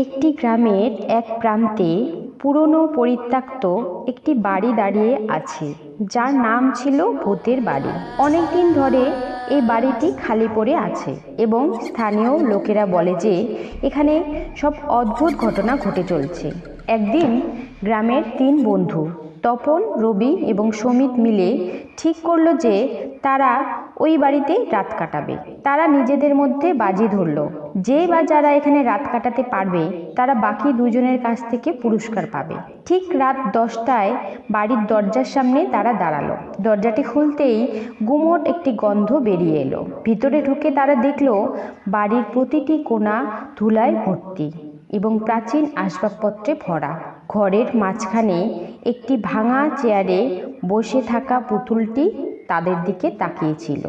একটি গ্রামের এক প্রান্তে পুরনো পরিত্যক্ত একটি বাড়ি দাঁড়িয়ে আছে, যার নাম ছিল ভূতের বাড়ি। অনেকদিন ধরে এই বাড়িটি খালি পড়ে আছে এবং স্থানীয় লোকেরা বলে যে, এখানে সব অদ্ভুত ঘটনা ঘটে চলছে। একদিন গ্রামের তিন বন্ধু, তপন, রবি এবং সমিত মিলে ঠিক করল যে, তারা ওই বাড়িতে রাত কাটাবে। তারা নিজেদের মধ্যে বাজি ধরলো। যে বা যারা এখানে রাত কাটাতে পারবে, তারা বাকি দুজনের কাছ থেকে পুরস্কার পাবে। ঠিক রাত দশটায় বাড়ির দরজার সামনে তারা দাঁড়াল। দরজাটি খুলতেই গুমোট একটি গন্ধ বেরিয়ে এলো। ভিতরে ঢুকে তারা দেখল, বাড়ির প্রতিটি কোণা ধুলায় ভর্তি এবং প্রাচীন আসবাবপত্রে ভরা। ঘরের মাঝখানে একটি ভাঙা চেয়ারে বসে থাকা পুতুলটি তাদের দিকে তাকিয়েছিল।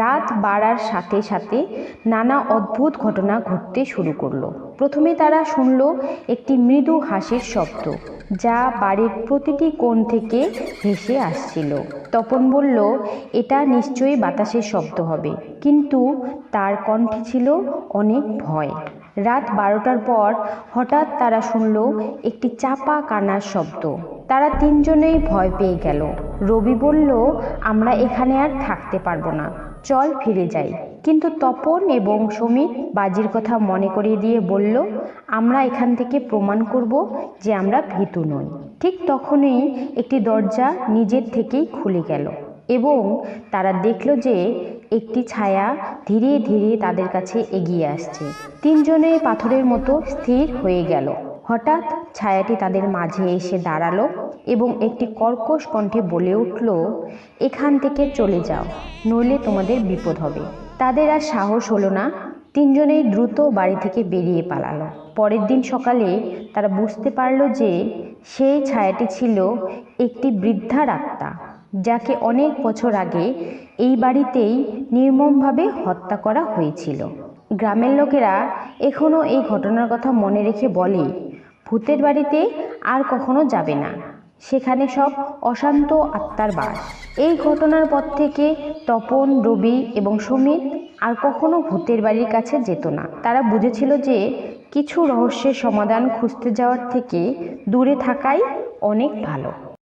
রাত বাড়ার সাথে সাথে নানা অদ্ভুত ঘটনা ঘটতে শুরু করল। প্রথমে তারা শুনল একটি মৃদু হাসির শব্দ, যা বাড়ির প্রতিটি কোণ থেকে ভেসে আসছিল। তপন বলল, এটা নিশ্চয়ই বাতাসের শব্দ হবে। কিন্তু তার কণ্ঠে ছিল অনেক ভয়। রাত বারোটার পর হঠাৎ তারা শুনল একটি চাপা কান্নার শব্দ। তারা তিনজনেই ভয় পেয়ে গেল। রবি বলল, আমরা এখানে আর থাকতে পারব না। চল ফিরে যাই। কিন্তু তপন এবং সমীর বাজির কথা মনে করিয়ে দিয়ে বলল, আমরা এখান থেকে প্রমাণ করব যে আমরা ভীতু নই। ঠিক তখনই একটি দরজা নিজের থেকেই খুলে গেল এবং তারা দেখল যে একটি ছায়া ধীরে ধীরে তাদের কাছে এগিয়ে আসছে। তিনজনে পাথরের মতো স্থির হয়ে গেল। হঠাৎ ছায়াটি তাদের মাঝে এসে দাঁড়াল এবং একটি কর্কশ কণ্ঠে বলে উঠল, এখান থেকে চলে যাও, নইলে তোমাদের বিপদ হবে। তাদের আর সাহস হলো না। তিনজনেই দ্রুত বাড়ি থেকে বেরিয়ে পালালো। পরের দিন সকালে তারা বুঝতে পারল যে সেই ছায়াটি ছিল একটি বৃদ্ধার আত্মা যাকে অনেক বছর আগে এই বাড়িতেই নির্মমভাবে হত্যা করা হয়েছিল। গ্রামের লোকেরা এখনও এই ঘটনার কথা মনে রেখে বলে ভূতের বাড়িতে আর কখনো যাবে না। সেখানে সব অশান্ত আত্মার বাস। এই ঘটনার পর থেকে তপন, রবি এবং সমীর আর কখনো ভূতের বাড়ির কাছে যেত না। তারা বুঝেছিল যে কিছু রহস্যের সমাধান খুঁজতে যাওয়ার থেকে দূরে থাকাই অনেক ভালো।